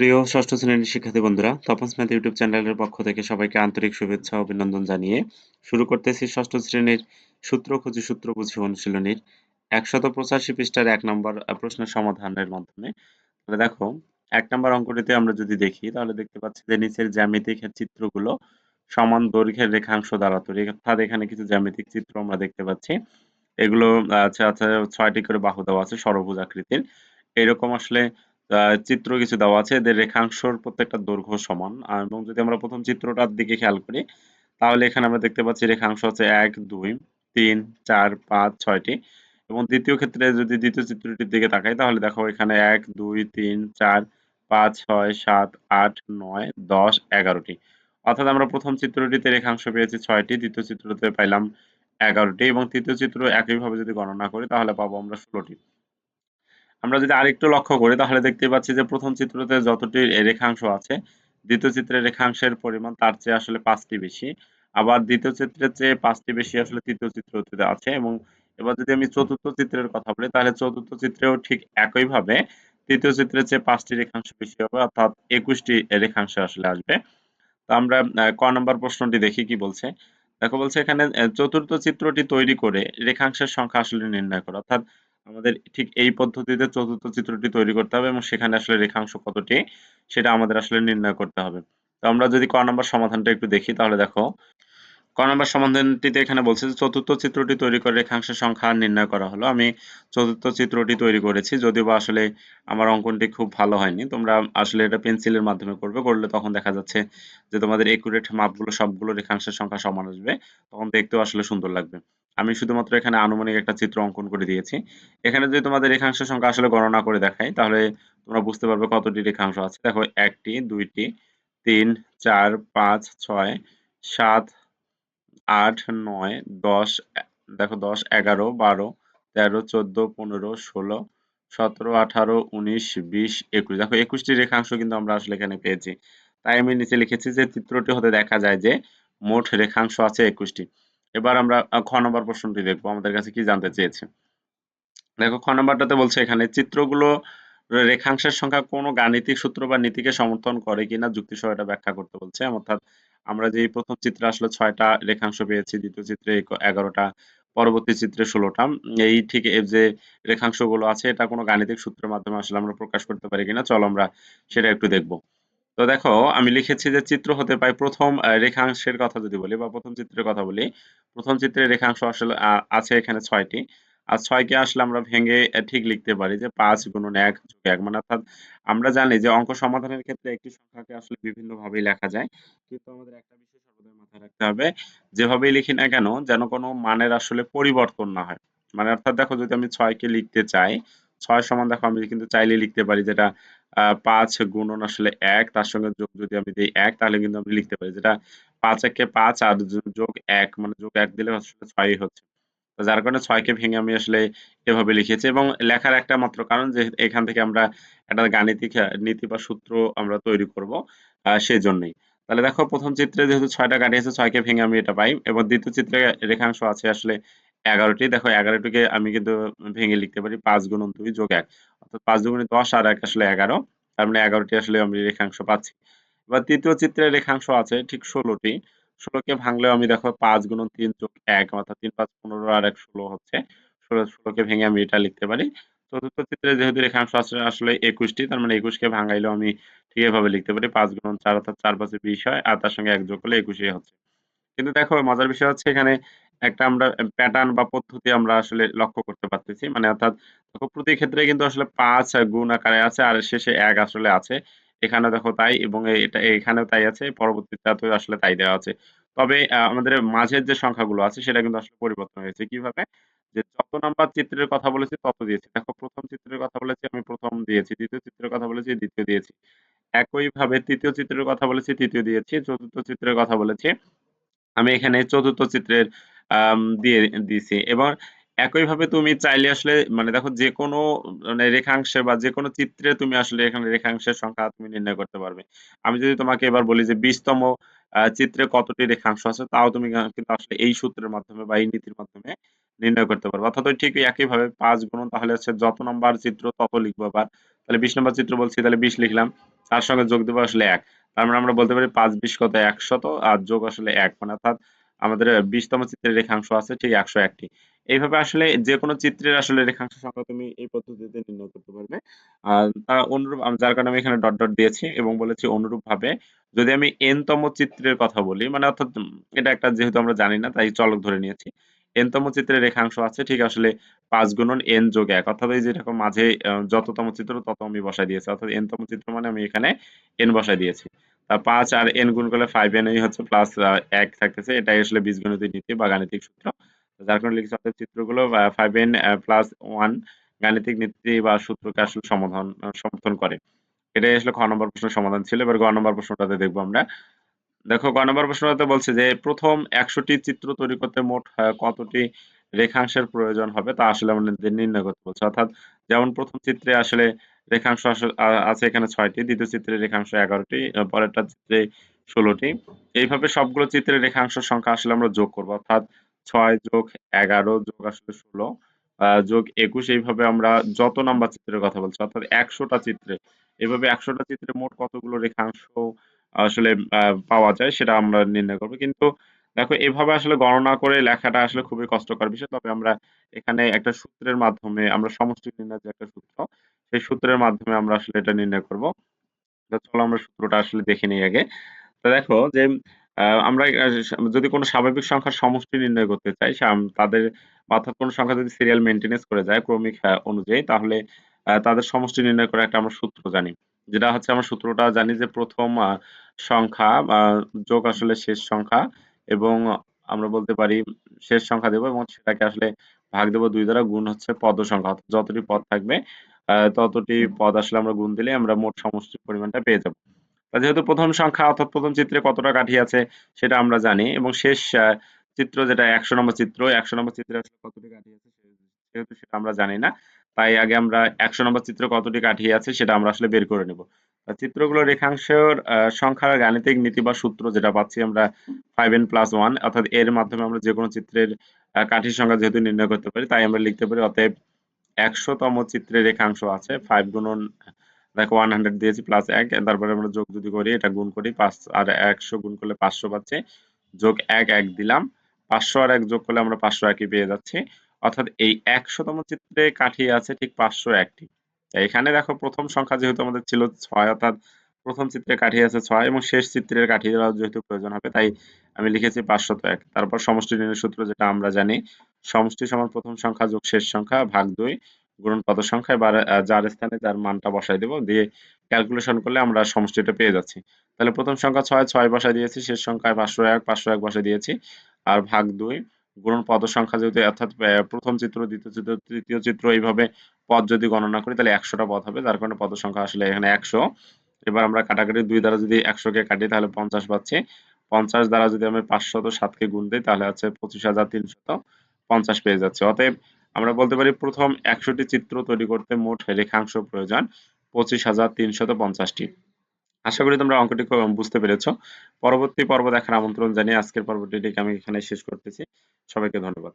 প্রিয় ষষ্ঠ শ্রেণির শিক্ষার্থী বন্ধুরা তপস ম্যাথ ইউটিউব চ্যানেলের পক্ষ থেকে সবাইকে আন্তরিক শুভেচ্ছা, অভিনন্দন জানিয়ে শুরু করতেছি ষষ্ঠ শ্রেণির সূত্র খুঁজি সূত্র বুঝি অনুশীলনীর একশত পঁচাশি পৃষ্ঠার এক নম্বর প্রশ্নের সমাধানের মাধ্যমে। তাহলে দেখো, এক নম্বর অঙ্কটিতে আমরা যদি দেখি, তাহলে দেখতে পাচ্ছি যে নিচের জ্যামিতিক চিত্রগুলো সমান দৈর্ঘ্যের রেখাংশ দ্বারা তৈরি। অর্থাৎ এখানে কিছু জ্যামিতিক চিত্র আমরা দেখতে পাচ্ছি। এগুলো আচ্ছা আচ্ছা ছয়টি করে বাহু দেওয়া আছে সরভুজ আকৃতির। এরকম আসলে চিত্র কিছু দেওয়া আছে। এদের রেখাংশর প্রত্যেকটা দৈর্ঘ্য সমান। এবং যদি আমরা প্রথম চিত্রটার দিকে খেয়াল করি, তাহলে এখানে আমরা দেখতে পাচ্ছি রেখাংশ হচ্ছে এক, দুই, তিন, চার, পাঁচ, ছয়টি। এবং দ্বিতীয় ক্ষেত্রে যদি দ্বিতীয় চিত্রটির দিকে তাকাই, তাহলে দেখো এখানে এক, দুই, তিন, চার, পাঁচ, ছয়, সাত, আট, নয়, দশ, এগারোটি। অর্থাৎ আমরা প্রথম চিত্রটিতে রেখাংশ পেয়েছি ছয়টি, দ্বিতীয় চিত্রতে পাইলাম এগারোটি। এবং তৃতীয় চিত্র একইভাবে যদি গণনা করি, তাহলে পাবো আমরা ষোলোটি। আমরা যদি আরেকটু লক্ষ্য করি, তাহলে দেখতে পাচ্ছি যে প্রথম চিত্রতে যতটি রেখাংশ আছে, দ্বিতীয় চিত্রের রেখাংশের পরিমাণ তার চেয়ে আসলে পাঁচটি বেশি। আবার দ্বিতীয় চিত্রের চেয়ে পাঁচটি বেশি আসলে তৃতীয় চিত্রটিতে আছে এবং এবার যদি আমি চতুর্থ চিত্রের কথা বলি, তাহলে চতুর্থ চিত্রেও ঠিক একইভাবে তৃতীয় চিত্রের চেয়ে পাঁচটি রেখাংশ বেশি হবে, অর্থাৎ একুশটি রেখাংশ আসলে আসবে। তো আমরা ক নম্বর প্রশ্নটি দেখি কি বলছে? দেখো বলছে এখানে চতুর্থ চিত্রটি তৈরি করে রেখাংশের সংখ্যা আসলে নির্ণয় করো। অর্থাৎ আমাদের ঠিক এই পদ্ধতিতে চতুর্থ চিত্রটি তৈরি করতে হবে এবং সেখানে আসলে রেখাংশ কতটি সেটা আমাদের আসলে নির্ণয় করতে হবে। তো আমরা যদি ক নম্বর সমাধানটা একটু দেখি তাহলে দেখো। ক নম্বর সমাধানটিতে এখানে বলছে যে চতুর্থ চিত্রটি তৈরি করে রেখাংশের সংখ্যা নির্ণয় করা হলো। আমি চতুর্থ চিত্রটি তৈরি করেছি, যদিও বা আসলে আমার অঙ্কনটি খুব ভালো হয়নি। তোমরা আসলে এটা পেন্সিলের মাধ্যমে করবে, করলে তখন দেখা যাচ্ছে যে তোমাদের একুরেট মাপগুলো সবগুলো রেখাংশের সংখ্যা সমান আসবে, তখন দেখতেও আসলে সুন্দর লাগবে। আমি শুধুমাত্র এখানে আনুমানিক একটা চিত্র অঙ্কন করে দিয়েছি। এখানে যদি তোমাদের রেখাংশের সংখ্যা আসলে গণনা করে দেখাই, তাহলে তোমরা বুঝতে পারবে কতটি রেখাংশ আছে। দেখো, একটি, দুইটি, তিন, চার, পাঁচ, ছয়, সাত, আট, নয়, দশ দেখো, দশ, এগারো, বারো, তেরো, চোদ্দ, পনেরো, ষোলো, সতেরো, আঠারো, উনিশ, বিশ, একুশ। দেখো, একুশটি রেখাংশ কিন্তু আমরা আসলে এখানে পেয়েছি। তাই আমি নিচে লিখেছি যে চিত্রটি হতে দেখা যায় যে মোট রেখাংশ আছে একুশটি। এবার আমরা খ নম্বর প্রশ্নটি দেখব, আমাদের কাছে কি জানতে চেয়েছে? দেখো, খ নম্বরটাতে বলছে এখানে, চিত্রগুলো রেখাংশের সংখ্যা কোনো গাণিতিক সূত্র বা নীতিকে সমর্থন করে কিনা যুক্তি সহ এটা ব্যাখ্যা করতে বলছে। অর্থাৎ আমরা যে প্রথম চিত্রে আসলে ছয়টা রেখাংশ পেয়েছি, দ্বিতীয় চিত্রে এগারোটা, পরবর্তী চিত্রে ষোলোটা, এই ঠিক যে রেখাংশগুলো আছে, এটা কোনো গাণিতিক সূত্রের মাধ্যমে আসলে আমরা প্রকাশ করতে পারি কিনা, চলো আমরা সেটা একটু দেখব। তো দেখো, আমি লিখেছি যে চিত্র হতে পাই প্রথম রেখাংশের কথা যদি বলি বা প্রথম চিত্রের কথা বলি, প্রথম চিত্রের রেখাংশ আসলে আছে এখানে ছয়টি। আর ছয়কে আসলে আমরা ভেঙে ঠিক লিখতে পারি যে পাঁচ গুণন এক যোগ এক। মানে অর্থাৎ আমরা জানি যে অঙ্ক সমাধানের ক্ষেত্রে একটি সংখ্যাকে আসলে বিভিন্ন ভাবেই লেখা যায়। কিন্তু আমাদের একটা বিষয় সর্বদা মাথায় রাখতে হবে, যেভাবেই লিখি না কেন যেন কোনো মানের আসলে পরিবর্তন না হয়। মানে অর্থাৎ দেখো, যদি আমি ছয়কে লিখতে চাই, ছয় সমান দেখো, আমি কিন্তু চাইলে লিখতে পারি যেটা পাঁচ গুণন আসলে এক, তার সঙ্গে যোগ যদি আমি দিই এক, তাহলে কিন্তু আমি লিখতে পারি যেটা পাঁচ একে পাঁচ আর যোগ এক মানে যোগ এক দিলে আসলে ছয়ই হচ্ছে। যার কারণে ছয়কে ভেঙে আমি আসলে এভাবে লিখেছি এবং লেখার একটা মাত্র কারণ যে এখান থেকে আমরা একটা গাণিতিক নীতি বা সূত্র আমরা তৈরি করব সেই জন্যই তাহলে দেখো প্রথম চিত্রে যেহেতু ছয়টা গাড়ি আছে ছয়কে ভেঙে আমি এটা পাই এবং দ্বিতীয় চিত্রে রেখাংশ আছে আসলে এগারোটি। দেখো এগারোটিকে আমি কিন্তু ভেঙে লিখতে পারি, পাঁচ গুণ দুই যোগ এক। পাঁচ দুগুণে দশ আর এক আসলে এগারো, তার মানে এগারোটি আসলে আমি রেখাংশ পাচ্ছি। এবার তৃতীয় চিত্রে রেখাংশ আছে ঠিক ষোলোটি, ষোলোকে ভাঙলেও আমি দেখো পাঁচ গুণ তিন যোগ এক অর্থাৎ তিন পাঁচ পনেরো আর এক ষোলো হচ্ছে। ষোলো, ষোলোকে ভেঙে আমি এটা লিখতে পারি। চতুর্থ চিত্রে যেহেতু রেখাংশ আসলে আসলে একুশটি, তার মানে একুশকে ভাঙাইলেও আমি ঠিক এভাবে লিখতে পারি পাঁচ গুণ চার অর্থাৎ চার পাঁচে বিশ হয়, আর তার সঙ্গে এক যোগ করলে একুশই হচ্ছে। কিন্তু দেখো মজার বিষয় হচ্ছে এখানে একটা আমরা প্যাটার্ন বা পদ্ধতি আমরা আসলে লক্ষ্য করতে পারতেছি। মানে অর্থাৎ প্রতি ক্ষেত্রে কিন্তু আসলে পাঁচ গুণ আকারে আছে, আর শেষে এক আসলে আছে। এখানে দেখো তাই, এবং এটা, এখানেও তাই আছে পরবর্তীতে আসলে তাই দেওয়া আছে। তবে আমাদের মাঝের যে সংখ্যাগুলো আছে, সেটা কিন্তু আসলে পরিবর্তন হয়েছে। কীভাবে? যে যত নাম্বার চিত্রের কথা বলেছি, তত দিয়েছি। দেখো, প্রথম চিত্রের কথা বলেছি, আমি প্রথম দিয়েছি। দ্বিতীয় চিত্রের কথা বলেছি, দ্বিতীয় দিয়েছি। একইভাবে তৃতীয় চিত্রের কথা বলেছি, তৃতীয় দিয়েছি। চতুর্থ চিত্রের কথা বলেছি। আমি এখানে চতুর্থ চিত্রের দিয়ে দিয়েছি এবং একইভাবে তুমি চাইলে আসলে মানে দেখো যে কোনো মানে রেখাংশে বা যে কোনো চিত্রে তুমি আসলে এখানে রেখাংশের সংখ্যা তুমি নির্ণয় করতে পারবে। আমি যদি তোমাকে এবার বলি যে বিশতম চিত্রে কতটি রেখাংশ আছে, তাও তুমি কিন্তু আসলে এই সূত্রের মাধ্যমে বা এই নীতির মাধ্যমে নির্ণয় করতে পারবে। অর্থাৎ ঠিক একইভাবে পাঁচ গুণ তাহলে হচ্ছে যত নম্বর চিত্র তত লিখব আবার। তাহলে বিশ নম্বর চিত্র বলছি, তাহলে বিশ লিখলাম, তার সঙ্গে যোগ দেবো আসলে এক। তার মানে আমরা বলতে পারি পাঁচ বিশ কত একশত, আর যোগ আসলে এক। মানে অর্থাৎ আমাদের বিশতম চিত্রের রেখাংশ আছে, ঠিক একশো একটি। এইভাবে আসলে যে কোনো চিত্রের আসলে রেখাংশ সংখ্যা তুমি এই পদ্ধতিতে নির্ণয় করতে পারবে। আর অনুরূপ যার কারণে আমি এখানে ডট ডট দিয়েছি এবং বলেছি অনুরূপ ভাবে যদি আমি এন তম চিত্রের কথা বলি মানে অর্থাৎ এটা একটা যেহেতু আমরা জানি না, তাই চলক ধরে নিয়েছি। এন তম চিত্রের রেখাংশ আছে, ঠিক আসলে পাঁচ গুণন এন যোগ এক, অর্থাৎ এই যেরকম মাঝে যততম চিত্র তত আমি বসাই দিয়েছি, অর্থাৎ এন তম চিত্র মানে আমি এখানে এন বসাই দিয়েছি। পাঁচ আর এন গুণ করলে ফাইভ এন এই হচ্ছে প্লাস এক থাকতেছে। এটাই আসলে বীজগণিতের নীতি বা গাণিতিক সূত্র। যার কারণে লিখেছি অর্থাৎ চিত্রগুলো ফাইভ এন প্লাস ওয়ান গাণিতিক নীতি বা সূত্রকে আসলে সমাধান সমর্থন করে। এটাই আসলে খ নম্বর প্রশ্নের সমাধান ছিল। এবার গ নম্বর প্রশ্নটাতে দেখব আমরা। দেখো ক নম্বর প্রশ্নটাতে বলছে যে, প্রথম একশোটি চিত্র তৈরি করতে মোট কতটি রেখাংশের প্রয়োজন হবে তা আসলে আমাদের নির্ণয় করতে বলছে। অর্থাৎ যেমন প্রথম চিত্রে আসলে রেখাংশ আছে এখানে ছয়টি, দ্বিতীয় চিত্রে রেখাংশ এগারোটি পরেরটা চিত্রে ষোলোটি। এইভাবে সবগুলো চিত্রের রেখাংশ সংখ্যা আসলে আমরা যোগ করব, অর্থাৎ ছয় যোগ এগারো যোগ আসলে ষোলো যোগ একুশ, এইভাবে আমরা যত নাম্বার চিত্রের কথা বলছি, অর্থাৎ একশোটা চিত্রে। এভাবে একশোটা চিত্রে মোট কতগুলো রেখাংশ আসলে পাওয়া যায় সেটা আমরা নির্ণয় করব। কিন্তু দেখো, এভাবে আসলে গণনা করে লেখাটা আসলে খুবই কষ্টকর বিষয়। তবে আমরা এখানে একটা সূত্রের মাধ্যমে আমরা সমষ্টি নির্ণয় যে একটা সূত্র সেই সূত্রের মাধ্যমে আমরা আসলে এটা নির্ণয় করব। চলো আমরা সূত্রটা আসলে দেখে নিই আগে। তো দেখো যে আমরা, যদি কোনো স্বাভাবিক সংখ্যার সমষ্টি নির্ণয় করতে চাই তাদের অর্থাৎ কোনো সংখ্যা যদি সিরিয়াল মেনটেনেন্স করে যায় ক্রমিক অনুযায়ী, তাহলে তাদের সমষ্টি নির্ণয় করে একটা আমরা সূত্র জানি। যেটা হচ্ছে আমরা সূত্রটা জানি যে প্রথম সংখ্যা যোগ আসলে শেষ সংখ্যা এবং আমরা বলতে পারি শেষ সংখ্যা দেবো এবং সেটাকে আসলে ভাগ দেবো দুই দ্বারা গুণ হচ্ছে পদ সংখ্যা। যতটি পদ থাকবে ততটি পদ আসলে আমরা গুণ দিলে আমরা মোট সমষ্টির পরিমাণটা পেয়ে যাব। যেহেতু প্রথম সংখ্যা অর্থাৎ প্রথম চিত্রে কতটা কাঠি আছে সেটা আমরা জানি এবং শেষ চিত্র যেটা একশো নম্বর চিত্র, একশো নম্বর চিত্রে আসলে কতটি কাঠি আছে সে- যেহেতু সেটা আমরা জানি না, তাই আগে আমরা একশো নম্বর চিত্র কতটি কাঠি আছে সেটা আমরা আসলে বের করে নেব। চিত্রগুলো রেখাংশের সংখ্যার গাণিতিক নীতি বা সূত্র যেটা পাচ্ছি আমরা ফাইভ এন প্লাস ওয়ান অর্থাৎ এর মাধ্যমে আমরা যে কোনো চিত্রের কাঠির সংখ্যা যেহেতু নির্ণয় করতে পারি, তাই আমরা লিখতে পারি অতএব একশোতম চিত্রের রেখাংশ আছে ফাইভ গুণন দেখো ওয়ান হান্ড্রেড দিয়েছি প্লাস এক, তারপরে আমরা যোগ যদি করি, এটা গুণ করি পাঁচ, আর একশো গুণ করলে পাঁচশো পাচ্ছে, যোগ এক এক দিলাম, পাঁচশো আর এক যোগ করলে আমরা পাঁচশো একই পেয়ে যাচ্ছি, অর্থাৎ এই একশোতম চিত্রে কাঠি আছে ঠিক পাঁচশো একটি। এখানে দেখো প্রথম সংখ্যা যেহেতু আমাদের ছিল ছয়, অর্থাৎ প্রথম চিত্রে কাঠি আছে ছয় এবং শেষ চিত্রের কাঠি যেহেতু প্রয়োজন হবে, তাই আমি লিখেছি পাঁচশত এক। তারপর সমষ্টি নির্ণয় সূত্র যেটা আমরা জানি সমষ্টি সমান প্রথম সংখ্যা যোগ শেষ সংখ্যা ভাগ দুই গুণন কত সংখ্যা, এবার যার স্থানে যার মানটা বসাই দেবো, দিয়ে ক্যালকুলেশন করলে আমরা সমষ্টিটা পেয়ে যাচ্ছি। তাহলে প্রথম সংখ্যা ছয় ছয় বসাই দিয়েছি, শেষ সংখ্যায় পাঁচশো এক পাঁচশো এক বসাই দিয়েছি, আর ভাগ দুই গুণন পদ সংখ্যা যদি অর্থাৎ প্রথম চিত্র, দ্বিতীয় চিত্র, তৃতীয় চিত্র এইভাবে পদ যদি গণনা করি, তাহলে একশোটা পদ হবে, যার কারণে পদ সংখ্যা আসলে এখানে একশো। এবার আমরা কাটাকাটি দুই দ্বারা যদি একশোকে কাটি, তাহলে পঞ্চাশ পাচ্ছি। পঞ্চাশ দ্বারা যদি আমি পাঁচশত সাতকে গুণ দিই, তাহলে আছে পঁচিশ হাজার তিনশত। পঞ্চাশ পেয়ে যাচ্ছে। অতএব আমরা বলতে পারি প্রথম একশোটি চিত্র তৈরি করতে মোট রেখাংশ প্রয়োজন পঁচিশ হাজার তিনশত পঞ্চাশটি। আশা করি তোমরা অঙ্কটি বুঝতে পেরেছ। পরবর্তী পর্ব দেখার আমন্ত্রণ জানিয়ে আজকের পর্বটি আমি এখানে শেষ করতেছি। সবাইকে ধন্যবাদ।